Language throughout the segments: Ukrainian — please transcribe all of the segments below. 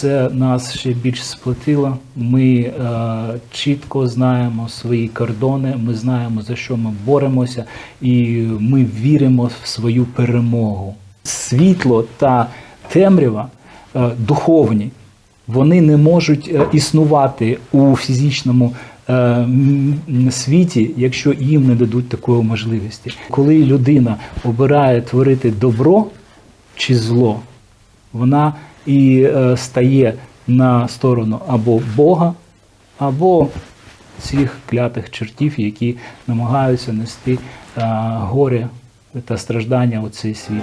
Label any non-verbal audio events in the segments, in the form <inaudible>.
це нас ще більш сплотило. Ми е, чітко знаємо свої кордони, ми знаємо за що ми боремося, і ми віримо в свою перемогу. Світло та темрява е, духовні, вони не можуть е, існувати у фізичному е, світі, якщо їм не дадуть такої можливості. Коли людина обирає творити добро чи зло, вона і е, стає на сторону або Бога, або цих клятих чертів, які намагаються нести е, горе та страждання у цей світ.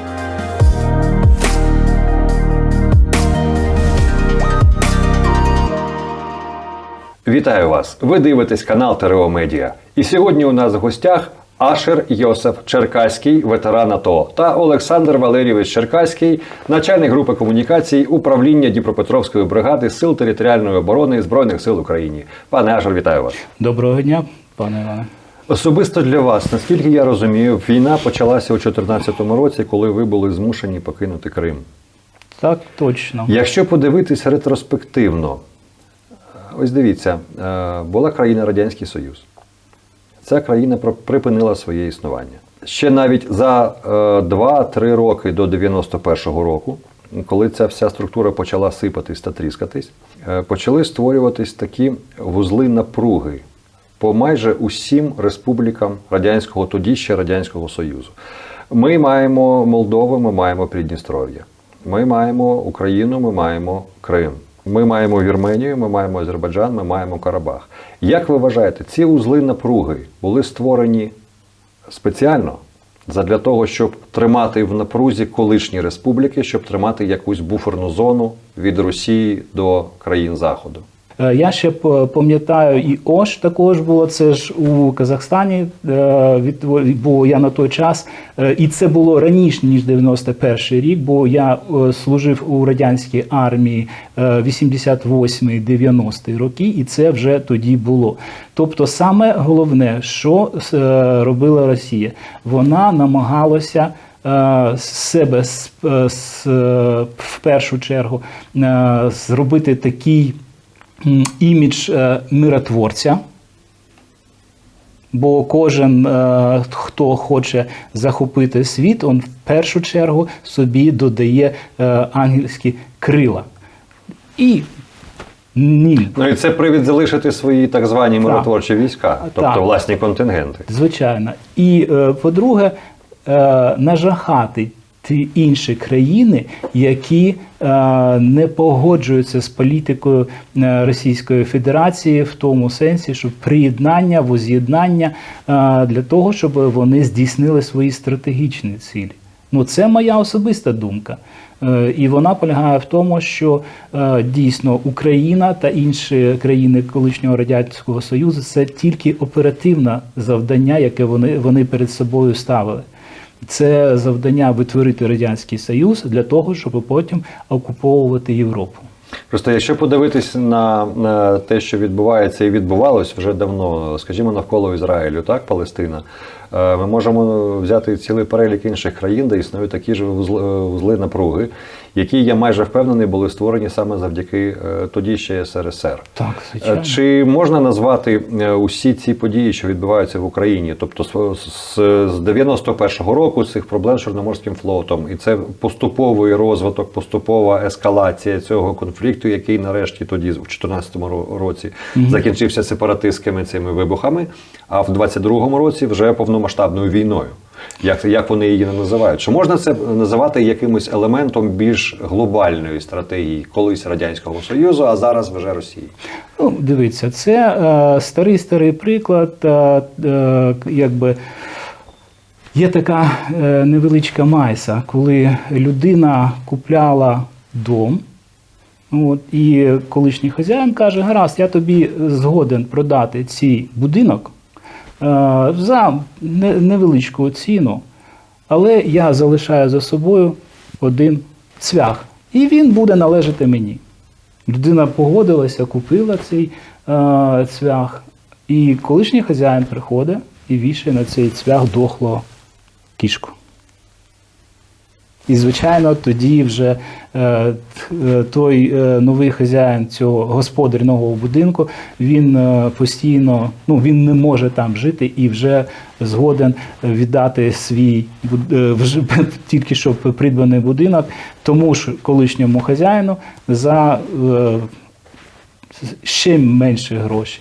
Вітаю вас! Ви дивитесь канал ТРО Медіа. І сьогодні у нас в гостях Ашер Йосиф Черкаський, ветеран АТО, та Олександр Валерійович Черкаський, начальник групи комунікацій управління Дніпропетровської бригади Сил територіальної оборони Збройних сил України. Пане Ашер, вітаю вас. Доброго дня, пане Іване. Особисто для вас, наскільки я розумію, війна почалася у 2014 році, коли ви були змушені покинути Крим. Так, точно. Якщо подивитись ретроспективно, ось дивіться, е, була країна Радянський Союз. Ця країна припинила своє існування. Ще навіть за 2-3 роки до 91-го року, коли ця вся структура почала сипатись та тріскатись, е, почали створюватись такі вузли напруги по майже усім республікам радянського тоді ще радянського союзу. Ми маємо Молдову, ми маємо Придністров'я. Ми маємо Україну, ми маємо Крим. Ми маємо Вірменію, ми маємо Азербайджан, ми маємо Карабах. Як ви вважаєте, ці узли напруги були створені спеціально для того, щоб тримати в напрузі колишні республіки, щоб тримати якусь буферну зону від Росії до країн Заходу? Е, Я ще пам'ятаю, і Ош також було. Це ж у Казахстані, е, бо я на той час, е, і це було раніше ніж 91 рік, бо я служив у радянській армії 88-90 роки, і це вже тоді було. Тобто, саме головне, що робила Росія, вона намагалася. себе в першу чергу зробити такий імідж е, миротворця. Бо кожен, е, хто хоче захопити світ, він в першу чергу собі додає е, ангельські крила. І ні, Ну і це привід залишити свої так звані миротворчі війська, тобто Так. власні контингенти. Звичайно. І по-друге, нажахати ті інші країни, які е, не погоджуються з політикою е, Російської Федерації в тому сенсі, що приєднання, воз'єднання е, для того, щоб вони здійснили свої стратегічні цілі. Ну, це моя особиста думка. І вона полягає в тому, що дійсно Україна та інші країни колишнього радянського союзу це тільки оперативне завдання, яке вони, вони перед собою ставили. Це завдання витворити радянський союз для того, щоб потім окуповувати Європу. Просто якщо подивитись на, на те, що відбувається і відбувалось вже давно, скажімо, навколо Ізраїлю, так, Палестина, ми можемо взяти цілий перелік інших країн, де існують такі ж вузли, вузли напруги, які я майже впевнений були створені саме завдяки е, тоді ще СРСР. Так, Е, звичайно. Чи можна назвати е, усі ці події, що відбуваються в Україні, тобто з, з, з 91-го року цих проблем з Чорноморським флотом, і це поступовий розвиток, поступова ескалація цього конфлікту, який нарешті тоді, в 2014 році, закінчився сепаратистськими цими вибухами, а в 22-му році вже повномасштабною війною. Як, як вони її не називають? Чи можна це називати якимось елементом більш глобальної стратегії колись Радянського Союзу, а зараз вже Росії? Ну, дивіться, це е, старий старий приклад. Е, е, якби є така е, невеличка майса, коли людина купляла дом. От, і колишній хазяїн каже: гаразд, я тобі згоден продати цей будинок за невеличку ціну, але я залишаю за собою один цвях, і він буде належати мені. Людина погодилася, купила цей е, цвях, і колишній хазяїн приходить і вішає на цей цвях дохло кішку. І, звичайно, тоді вже е, е, той е, новий хазяїн цього господар нового будинку, він постійно ну, він не може там жити і вже згоден віддати свій вже <laughs> тільки що придбаний будинок тому ж колишньому хазяїну за ще менші гроші.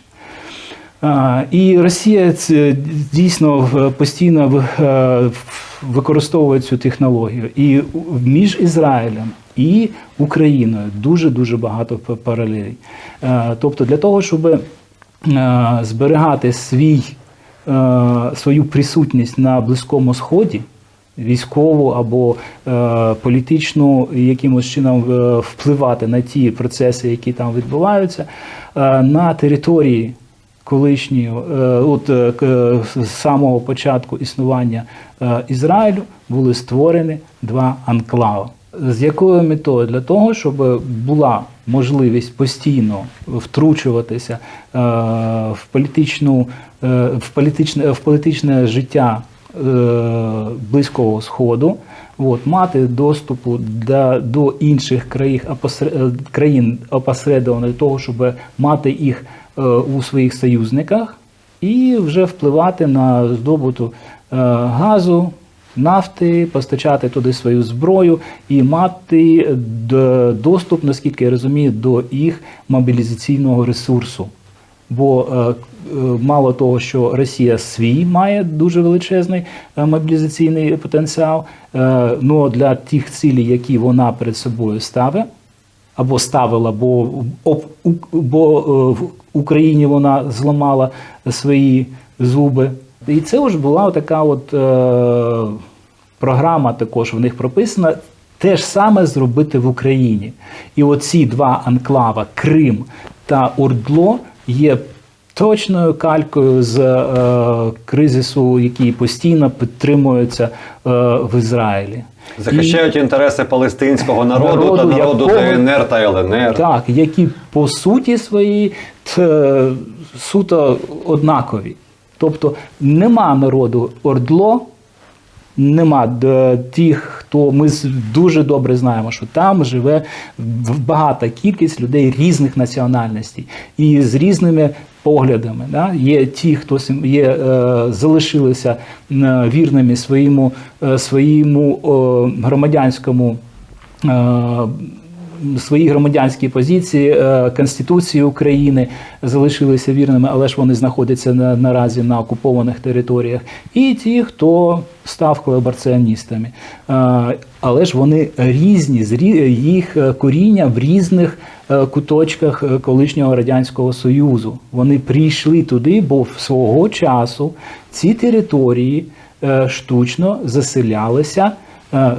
І Росія дійсно постійно в- використовує цю технологію. І між Ізраїлем і Україною дуже дуже багато паралелей. Е, Тобто для того, щоб е, зберігати свій, е, свою присутність на Близькому Сході, військову або політичну якимось чином впливати на ті процеси, які там відбуваються, на території колишньої, е, от е, з самого початку існування е, Ізраїлю були створені два анклави. З якою метою? Для того, щоб була можливість постійно втручуватися е, в політичну, е, в політичне, в політичне життя е, Близького Сходу, от, мати доступу для, до інших країн, е, країн опосередковано для того, щоб мати їх е, у своїх союзниках і вже впливати на здобуту е, газу, нафти, постачати туди свою зброю і мати доступ, наскільки я розумію, до їх мобілізаційного ресурсу. Бо е, е, мало того, що Росія свій має дуже величезний е, мобілізаційний потенціал, е, ну для тих цілей, які вона перед собою ставить, або ставила, бо, бо е, в Україні вона зламала свої зуби. І це ж була така от е, програма також в них прописана. Те ж саме зробити в Україні. І оці два анклава Крим та Ордло є точною калькою з е, кризису, який постійно підтримується е, в Ізраїлі. Захищають інтереси палестинського народу, Народу, та народу якого- ДНР та ЛНР. Так, які по суті свої т- суто однакові. Тобто нема народу Ордло, нема тих, хто ми дуже добре знаємо, що там живе багата кількість людей різних національностей і з різними поглядами. Да? Є ті, хто є, е, залишилися е, вірними своєму, е, своєму громадянському. Свої громадянські позиції е, Конституції України залишилися вірними, але ж вони знаходяться на, наразі на окупованих територіях. І ті, хто став колабораціоністами. Е, Але ж вони різні, їх е, коріння в різних куточках колишнього радянського союзу. Вони прийшли туди, бо в свого часу ці території штучно заселялися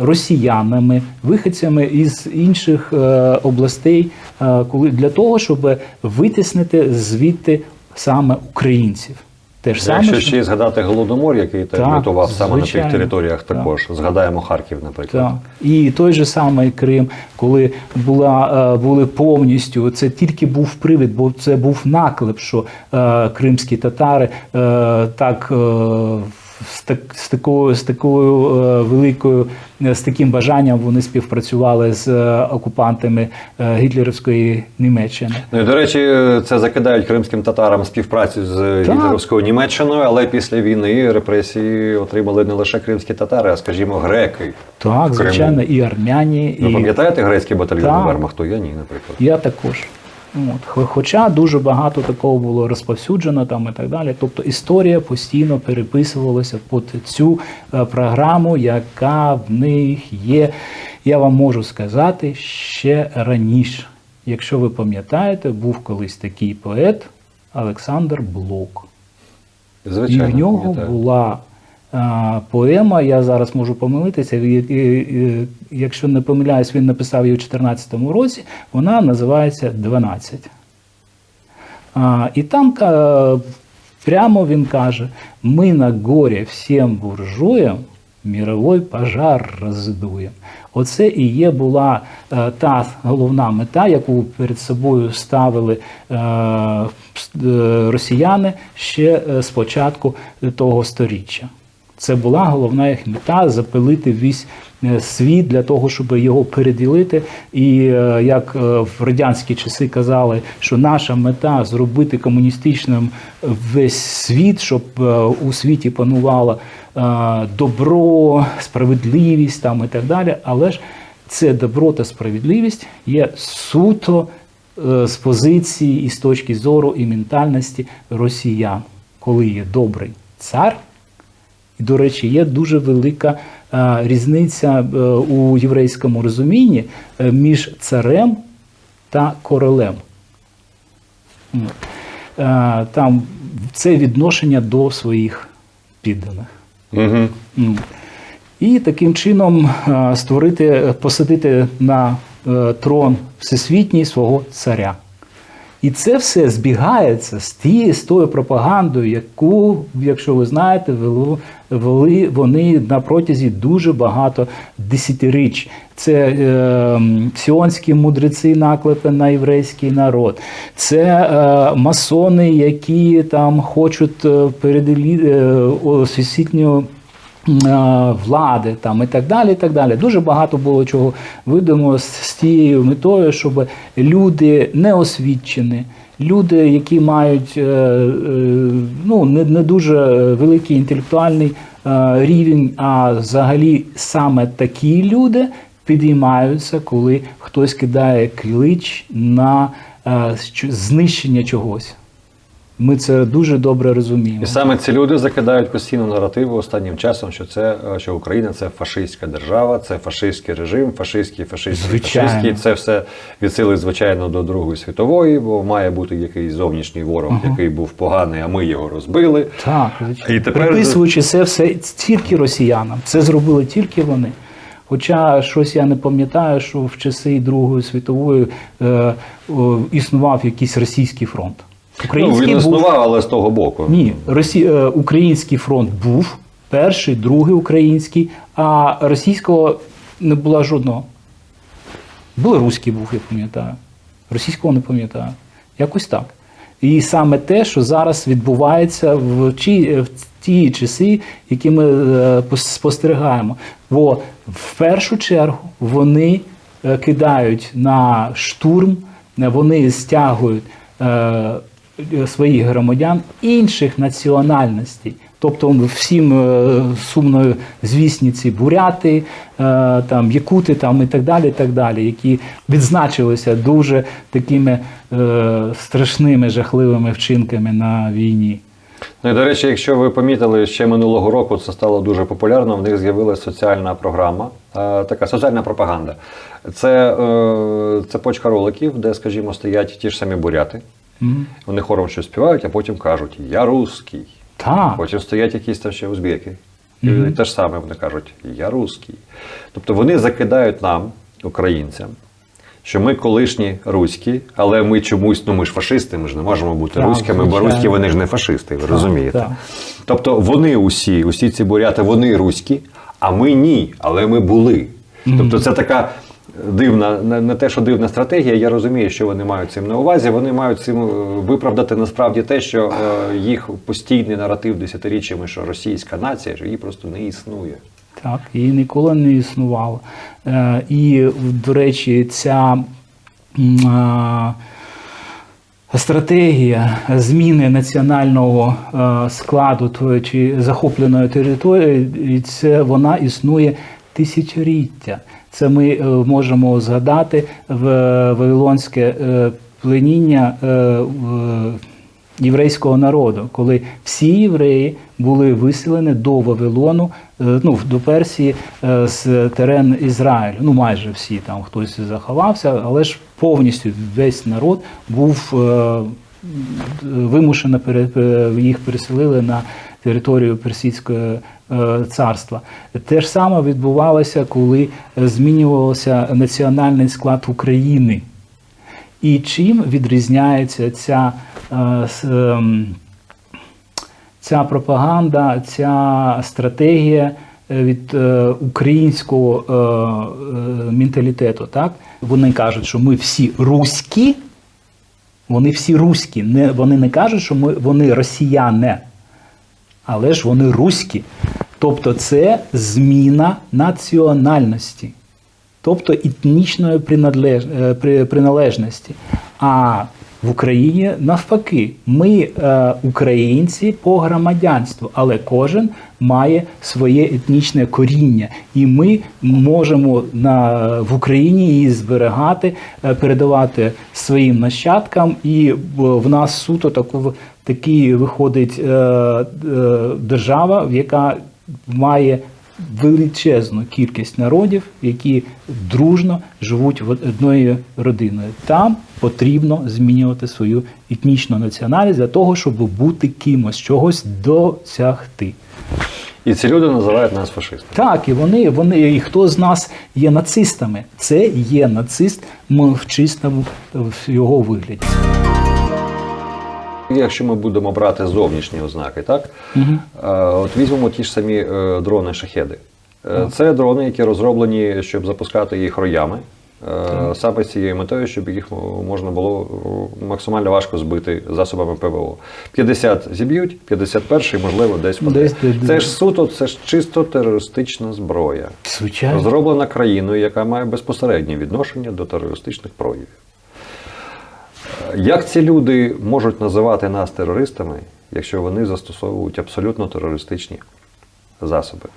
росіянами, виходцями із інших е, областей, е, коли для того, щоб витіснити звідти саме українців. Те ж саме, Якщо що- ще згадати голодомор, який Так, готував саме на тих територіях, Так. також згадаємо Харків, наприклад. Так. І той же самий Крим, коли була, е, були повністю, це тільки був привід, бо це був наклеп, що е, кримські татари е, так. Е, з, так, з такою, з такою е, великою, е, з таким бажанням вони співпрацювали з е, окупантами е, гітлерівської Німеччини. Ну і до речі, це закидають кримським татарам співпрацю з Так. гітлерівською Німеччиною, але після війни репресії отримали не лише кримські татари, а скажімо, греки. Так, звичайно, і армяні, Ви і пам'ятаєте грецький батальйон Так. Вермахту? Я ні, наприклад. Я також. От. Хоча дуже багато такого було розповсюджено там і так далі. Тобто історія постійно переписувалася під цю е, програму, яка в них є. Я вам можу сказати ще раніше. Якщо ви пам'ятаєте, був колись такий поет Олександр Блок. Звичайно, І в нього була поема, я зараз можу помилитися, якщо не помиляюсь, він написав її у 2014 році, вона називається «12». І там прямо він каже: ми на горе всім буржуям міровий пожар роздуємо. Оце і є була е, та головна мета, яку перед собою ставили е, е, росіяни ще е, з початку того сторіччя. Це була головна їх мета запилити весь е, світ для того, щоб його переділити. І е, як е, в радянські часи казали, що наша мета зробити комуністичним весь світ, щоб у світі панувало добро, справедливість там і так далі. Але ж це добро та справедливість є суто з позиції і з точки зору і ментальності росіян, коли є добрий цар. І, до речі, є дуже велика е, різниця е, у єврейському розумінні е, між царем та королем. Там це відношення до своїх підданих. Угу. І таким чином створити, посадити на трон всесвітній свого царя. І це все збігається з тією з тою пропагандою, яку, якщо ви знаєте, вели, вони на протязі дуже багато десятиріч. Це е, сіонські мудреці наклепи на єврейський народ, це е, масони, які там хочуть е, е, е, влади там і так далі. і так далі. Дуже багато було чого видимо з, з тією метою, щоб люди неосвічені, люди, які мають е, е, ну, не, не дуже великий інтелектуальний е, рівень, а взагалі саме такі люди підіймаються, коли хтось кидає клич на е, знищення чогось. Ми це дуже добре розуміємо. І саме ці люди закидають постійно наративи останнім часом, що це е, що Україна це фашистська держава, це фашистський режим, фашистський, фашистський, Звичайно. фашистський. Це все відсили, звичайно, до Другої світової, бо має бути якийсь зовнішній ворог, який був поганий, а ми його розбили. Так, звичайно. І тепер- приписуючи це все тільки росіянам. Це зробили тільки вони. Хоча щось я не пам'ятаю, що в часи Другої світової е, о, існував якийсь російський фронт. Ну, Український він був існував, але з того боку. ні, Росі... е, український фронт був перший, другий український, а російського не було жодного. Білоруський був, я пам'ятаю. Російського не пам'ятаю. Якось так. І саме те, що зараз відбувається в, чи, в ті часи, які ми е, спостерігаємо. Бо в першу чергу вони е, кидають на штурм, вони стягують своїх громадян інших національностей. Тобто всім е, сумно звісні ці буряти, е, там, якути там, і так далі, і так далі, які відзначилися дуже такими е, страшними, жахливими вчинками на війні. Ну і до речі, якщо ви помітили, ще минулого року це стало дуже популярно. В них з'явилася соціальна програма, е, така соціальна пропаганда. Це е, цепочка роликів, де, скажімо, стоять ті ж самі буряти. Мгм. Вони хором щось співають, а потім кажуть Я русський. Так, Потім стоять якісь там ще узбеки. І Мгм. те ж саме вони кажуть Я русський. Тобто вони закидають нам, українцям, що ми колишні руські, але ми чомусь, ну ми ж фашисти, ми ж не можемо бути Так, руськими, бо руські вони ж не фашисти, ви розумієте. так. Тобто вони усі, усі ці буряти, вони руські, а ми ні, але ми були. Тобто це така дивна, не, те, що дивна стратегія. Я розумію, що вони мають цим на увазі. Вони мають цим е, виправдати насправді те, що е, їх постійний наратив десятиріччями, що російська нація, що її просто не існує. Так, її ніколи не існувало. Е, і, до речі, ця стратегія зміни національного складу тої чи захопленої території, це вона існує тисячоліття. Це ми е, можемо згадати в Вавилонське е, пленіння. е, єврейського народу, коли всі євреї були виселені до Вавилону, е, ну до Персії е, з терен Ізраїлю. Ну майже всі там хтось заховався, але ж повністю весь народ був е, вимушено їх переселили на територію Персидського е, царства. Те ж саме відбувалося, коли змінювався національний склад України. І чим відрізняється ця, е, ем, ця пропаганда, ця стратегія е, від е, українського е, е, менталітету? Так? Вони кажуть, що ми всі руські, вони всі руські. Не, вони не кажуть, що ми, вони росіяни, але ж вони руські. Тобто це зміна національності, тобто етнічної е, при- приналежності. А в Україні навпаки, ми е, українці по громадянству, але кожен має своє етнічне коріння, і ми можемо на, в Україні її зберігати, е, передавати своїм нащадкам. І в нас суто таку, такий виходить е, е, держава, яка має величезну кількість народів, які дружно живуть в одною родиною. Там потрібно змінювати свою етнічну національність для того, щоб бути кимось, чогось досягти. І ці люди називають нас фашистами. Так, і вони, вони, і хто з нас є нацистами? Це є нацист м, в чистому в його вигляді. Якщо ми будемо брати зовнішні ознаки, так Е, от візьмемо ті ж самі е, дрони шахеди. Е, Це дрони, які розроблені, щоб запускати їх роями. Саме з цією метою, щоб їх можна було максимально важко збити засобами ПВО. 50 зіб'ють, 51-й, можливо, десь впаде. Це ж суто, це ж чисто терористична зброя. Звичайно. Розроблена країною, яка має безпосереднє відношення до терористичних проявів. Як ці люди можуть називати нас терористами, якщо вони застосовують абсолютно терористичні засоби?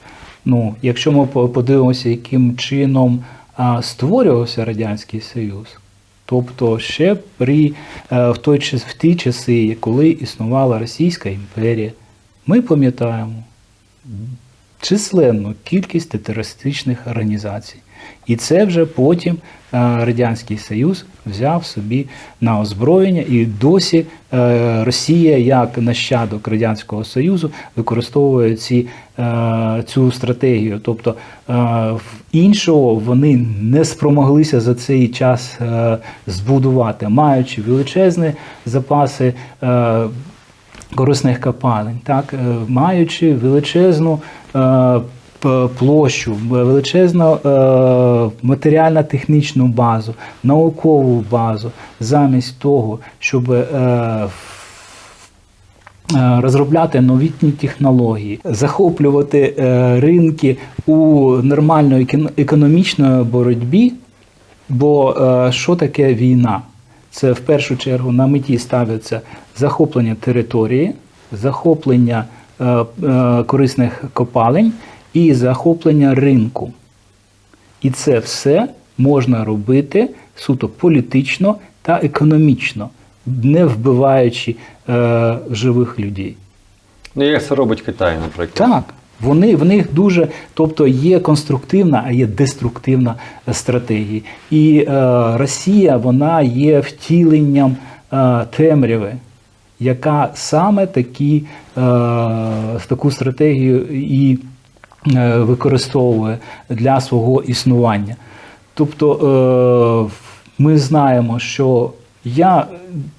Ну, якщо ми подивимося, яким чином а, створювався Радянський Союз, тобто ще при, е, в, той, в ті часи, коли існувала Російська імперія, ми пам'ятаємо численну кількість терористичних організацій. І це вже потім Радянський Союз взяв собі на озброєння, і досі е, Росія, як нащадок Радянського Союзу, використовує ці, е, цю стратегію. Тобто е, іншого вони не спромоглися за цей час е, збудувати, маючи величезні запаси. е, корисних копалень, так, е, маючи величезну е, площу, величезну е, матеріально-технічну базу, наукову базу, замість того, щоб е, е, розробляти новітні технології, захоплювати е, ринки у нормальної екон- економічної боротьбі. Бо е, що таке війна? Це в першу чергу на меті ставиться захоплення території, захоплення е, е, корисних копалень і захоплення ринку. І це все можна робити суто політично та економічно, не вбиваючи е, живих людей. Ну, як це робить Китай, наприклад? Так, вони в них дуже, тобто є конструктивна, а є деструктивна стратегія. І е, Росія вона є втіленням е, темряви, яка саме такі, е, таку стратегію і використовує для свого існування. Тобто е, ми знаємо, що я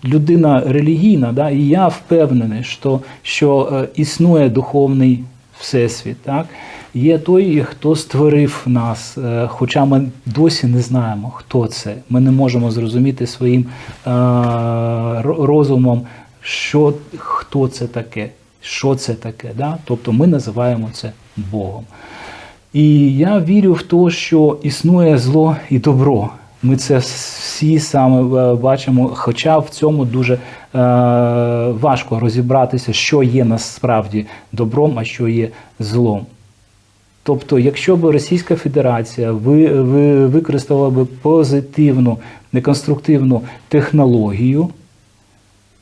людина релігійна, да, і я впевнений, що, що е, існує духовний всесвіт. Так? Є той, хто створив нас, е, хоча ми досі не знаємо, хто це. Ми не можемо зрозуміти своїм е, розумом, що, хто це таке, що це таке. Да? Тобто ми називаємо це Богом. І я вірю в те, що існує зло і добро. Ми це всі саме е, бачимо, хоча в цьому дуже е, важко розібратися, що є насправді добром, а що є злом. Тобто, якщо б Російська Федерація ви, ви, використала б позитивну, неконструктивну технологію,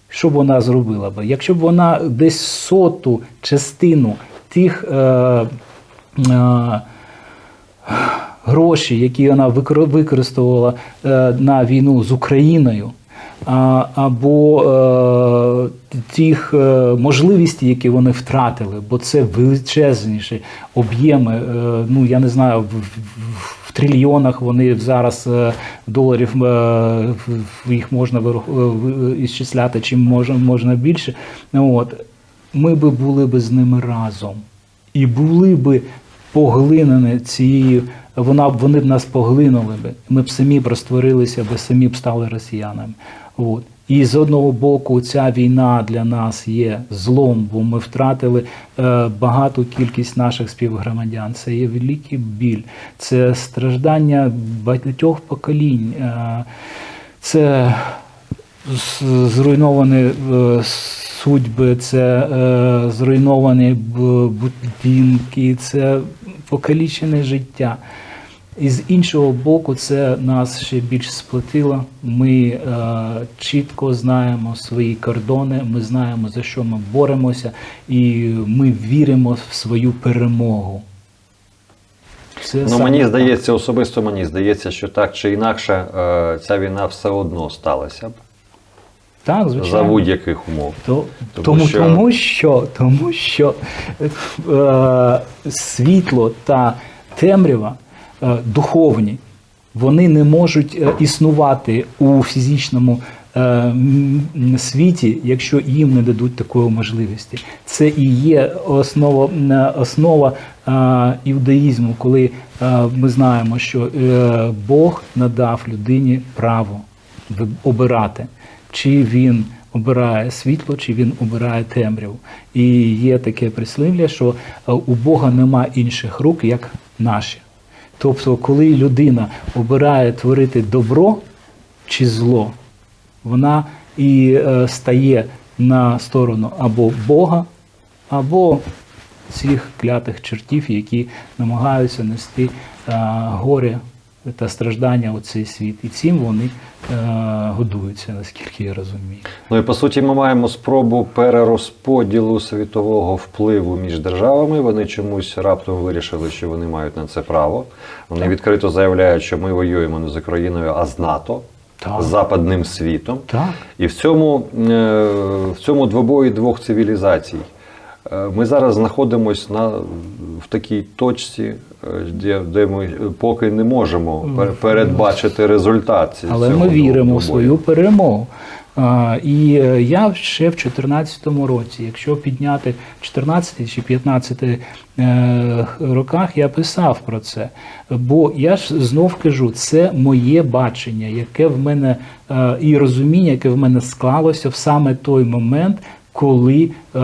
що б вона зробила б? Якщо б вона десь соту частину тих е, е, грошей, які вона використовувала е, на війну з Україною, або е, тих е, можливостей, які вони втратили, бо це величезніші об'єми. Е, ну я не знаю, в, в, в трильйонах вони зараз е, доларів е, їх можна вирах- е, ісчисляти, чим можна, можна більше. От ми би були би з ними разом і були би поглинені цією, вона б вони б нас поглинули би. Ми б самі б розтворилися, б самі б стали росіянами. От. І з одного боку, ця війна для нас є злом, бо ми втратили е, багату кількість наших співгромадян. Це є великий біль, це страждання багатьох поколінь. Е, це з- зруйновані е, судьби, це е, зруйновані будинки, це покалічене життя. І з іншого боку, це нас ще більш сплотило. Ми е, чітко знаємо свої кордони, ми знаємо, за що ми боремося, і ми віримо в свою перемогу. Це Ну, мені так. здається, особисто мені здається, що так чи інакше е, ця війна все одно сталася б так, звичайно. за будь-яких умов. То, Тому тому, що- тому що, тому що е, світло та темрява е, духовні, вони не можуть е, існувати у фізичному е, світі, якщо їм не дадуть такої можливості. Це і є основа, основа е, іудаїзму, коли е, ми знаємо, що е, Бог надав людині право обирати, чи він обирає світло, чи він обирає темряву. І є таке прислів'я, що е, у Бога нема інших рук, як наші. Тобто, коли людина обирає творити добро чи зло, вона і е, стає на сторону або Бога, або цих клятих чертів, які намагаються нести е, горе та страждання у цей світ. І цим вони е, годуються, наскільки я розумію. Ну і по суті, ми маємо спробу перерозподілу світового впливу між державами. Вони чомусь раптом вирішили, що вони мають на це право. Вони відкрито заявляють, що ми воюємо не з Україною, а з НАТО, Так. з западним світом. Так. І в цьому, е, в цьому двобої двох цивілізацій ми зараз знаходимося на, в такій точці, е, де, де ми поки не можемо передбачити результат. Але цього ми віримо в свою перемогу. А, І е, я ще в 2014 році, якщо підняти 14 чи 15 е, роках, я писав про це. Бо я ж знов кажу, це моє бачення, яке в мене е, і розуміння, яке в мене склалося в саме той момент, коли е,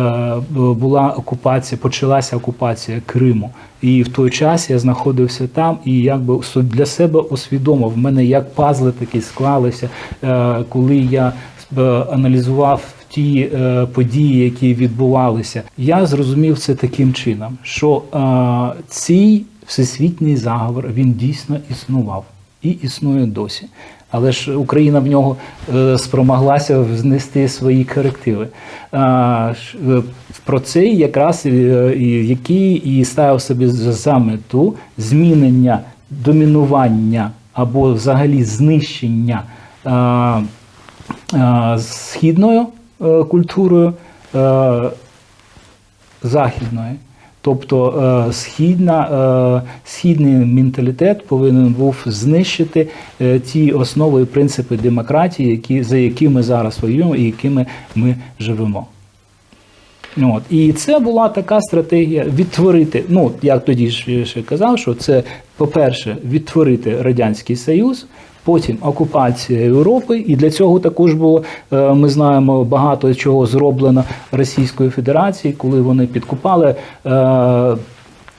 була окупація, почалася окупація Криму. І в той час я знаходився там і якби для себе усвідомив, в мене як пазли такі склалися, е, коли я е, аналізував ті е, події, які відбувалися. Я зрозумів це таким чином, що е, цей всесвітній заговор він дійсно існував і існує досі. Але ж Україна в нього е, спромоглася внести свої корективи. Е, про це якраз е, який і ставив собі за мету змінення домінування або взагалі знищення східною культурою західної. Тобто е, східна, е, східний менталітет повинен був знищити е, ті основи і принципи демократії, які, за які ми зараз воюємо і якими ми живемо. От. І це була така стратегія відтворити. Ну, я тоді ж ще казав, що це, по-перше, відтворити Радянський Союз, потім окупація Європи. І для цього також було, е, ми знаємо, багато чого зроблено Російською Федерацією, коли вони підкупали. е,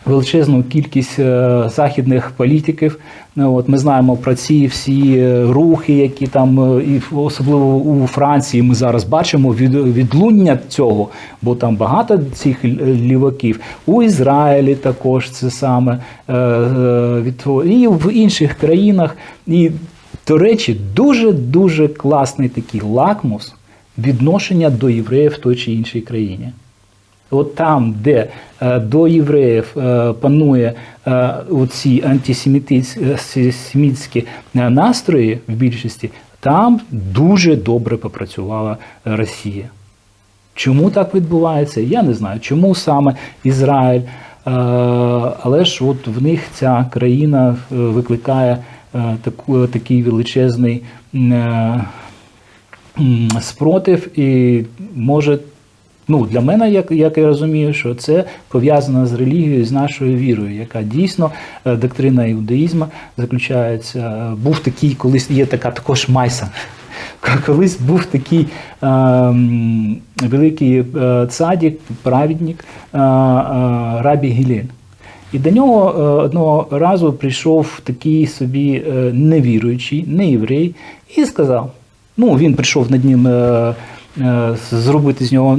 Величезну кількість е, західних політиків. Ну, От ми знаємо про ці всі рухи, які там і особливо у Франції ми зараз бачимо від, відлуння цього, бо там багато цих ліваків. У Ізраїлі також це саме і в інших країнах. І, до речі, дуже дуже класний такий лакмус відношення до євреїв в той чи іншій країні. От там, де е, до євреїв е, панує е, оці антисемітські настрої в більшості, там дуже добре попрацювала Росія. Чому так відбувається? Я не знаю. Чому саме Ізраїль? Але ж от в них ця країна викликає таку, такий величезний е, спротив і може. Ну, для мене, як, як я розумію, що це пов'язано з релігією, з нашою вірою, яка дійсно е, доктрина іудаїзму заключається. е, Був такий, колись є така також майса. Колись був такий е, великий е, цадік, праведник е, е, Рабі Гілель. І до нього е, одного разу прийшов такий собі е, невіруючий, не єврей, і сказав: ну, він прийшов над ним е, зробити з нього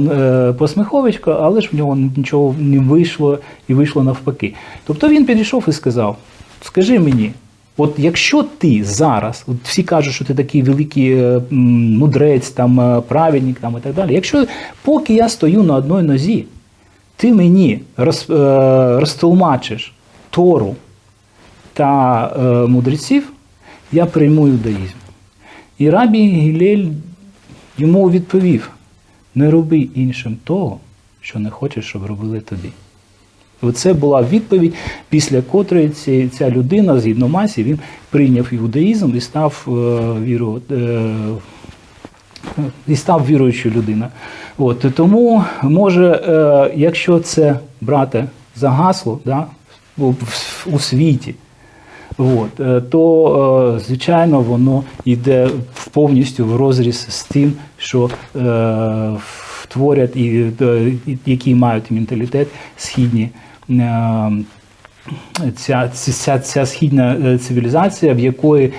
посміховичко, але ж в нього нічого не вийшло і вийшло навпаки. Тобто він підійшов і сказав: Скажи мені, От якщо ти зараз, от всі кажуть, що ти такий великий мудрець, там, праведник там, і так далі. Якщо поки я стою на одній нозі, ти мені роз, е, розтолмачиш Тору та е, мудреців, я прийму юдаїзм. І рабі Гілель йому відповів: не роби іншим того, що не хочеш, щоб робили тобі. Оце була відповідь, після котрої ця людина, згідно масі, він прийняв іудаїзм і став е, віру, і став віруючою людиною. От, тому, може, е, якщо це брати за гасло да, у, у світі, От, е, то, е, звичайно, воно йде повністю в розріз з тим, що е, творять і, е, і- які мають менталітет східні. е, Ця, ця, ця східна е, цивілізація, в якої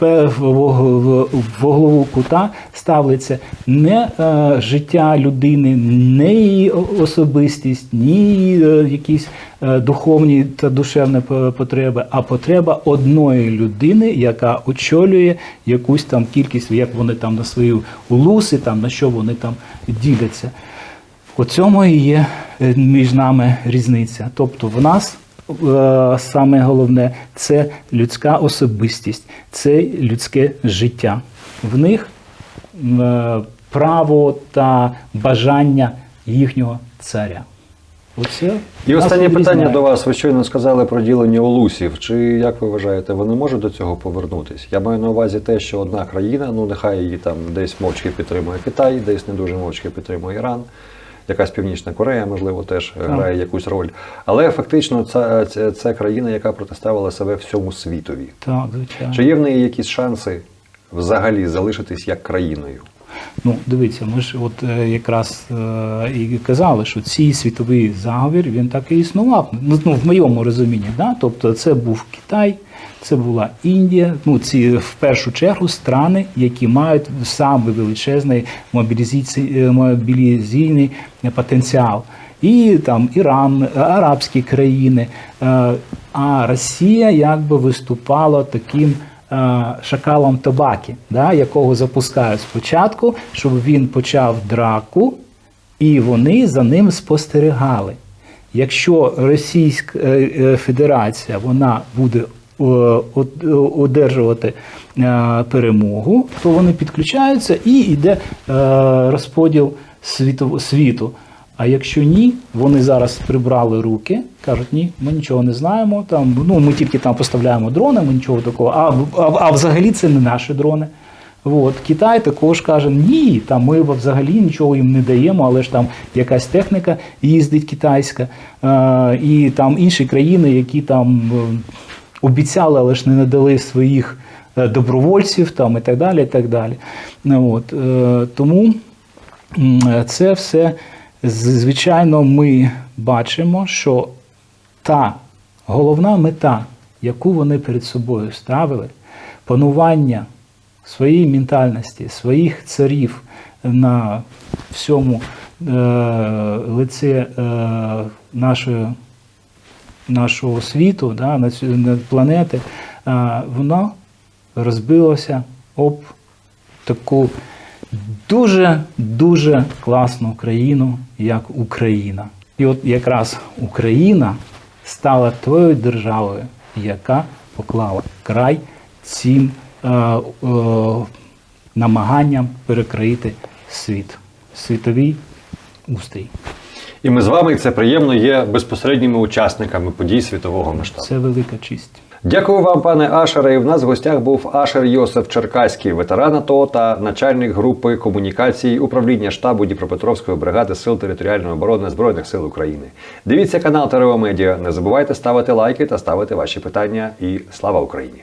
в, голову кута ставиться не е, життя людини, не її особистість, ні е, якісь е, духовні та душевні потреби, а потреба одної людини, яка очолює якусь там кількість, як вони там на свої улуси, там на що вони там діляться. У цьому і є між нами різниця. Тобто в нас саме головне це людська особистість, це людське життя. В них е, право та бажання їхнього царя. Оце І останнє питання до вас. Ви щойно сказали про ділення улусів. Чи як ви вважаєте, вони можуть до цього повернутись? Я маю на увазі те, що одна країна, ну нехай її там десь мовчки підтримує Китай, десь не дуже мовчки підтримує Іран. Якась Північна Корея, можливо, теж Так. грає якусь роль. Але фактично це, це, це країна, яка протиставила себе всьому світові. Так, звичайно. Чи є в неї якісь шанси взагалі залишитись як країною? Ну, дивіться, ми ж от е, якраз е, і казали, що цей світовий заговір він так і існував. Ну, ну, в моєму розумінні, да? тобто це був Китай, це була Індія. Ну, ці в першу чергу страни, які мають саме величезний е, мобілізаційний потенціал. І там Іран, арабські країни. А Росія якби виступала таким шакалом табаки, да, якого запускають спочатку, щоб він почав драку, і вони за ним спостерігали. Якщо Російська е, е, Федерація вона буде е, од- е, одержувати е, перемогу, то вони підключаються і йде е, розподіл світу. А якщо ні, вони зараз прибрали руки, кажуть, ні, ми нічого не знаємо. Там ну ми тільки там поставляємо дрони, ми нічого такого. А, а, а взагалі це не наші дрони. От Китай також каже, ні, там ми взагалі нічого їм не даємо, але ж там якась техніка їздить китайська, е, і там інші країни, які там е, обіцяли, але ж не надали своїх е, добровольців, там і так далі. І так далі. От, е, тому це все звичайно ми бачимо, що та головна мета, яку вони перед собою ставили, панування своєї ментальності, своїх царів на всьому е, лице е, нашої, нашого світу, да, на, цю- планети, е, воно розбилося об таку дуже дуже класну країну, як Україна. І от якраз Україна стала тою державою, яка поклала край цим е, е, намаганням перекроїти світ, світовий устрій. І ми з вами, і це приємно, є безпосередніми учасниками подій світового масштабу. Це велика честь. Дякую вам, пане Ашере. І в нас в гостях був Ашер Йосиф Черкаський, ветеран АТО та начальник групи комунікації управління штабу Дніпропетровської бригади Сил територіальної оборони Збройних сил України. Дивіться канал Терео Медіа. Не забувайте ставити лайки та ставити ваші питання. І слава Україні!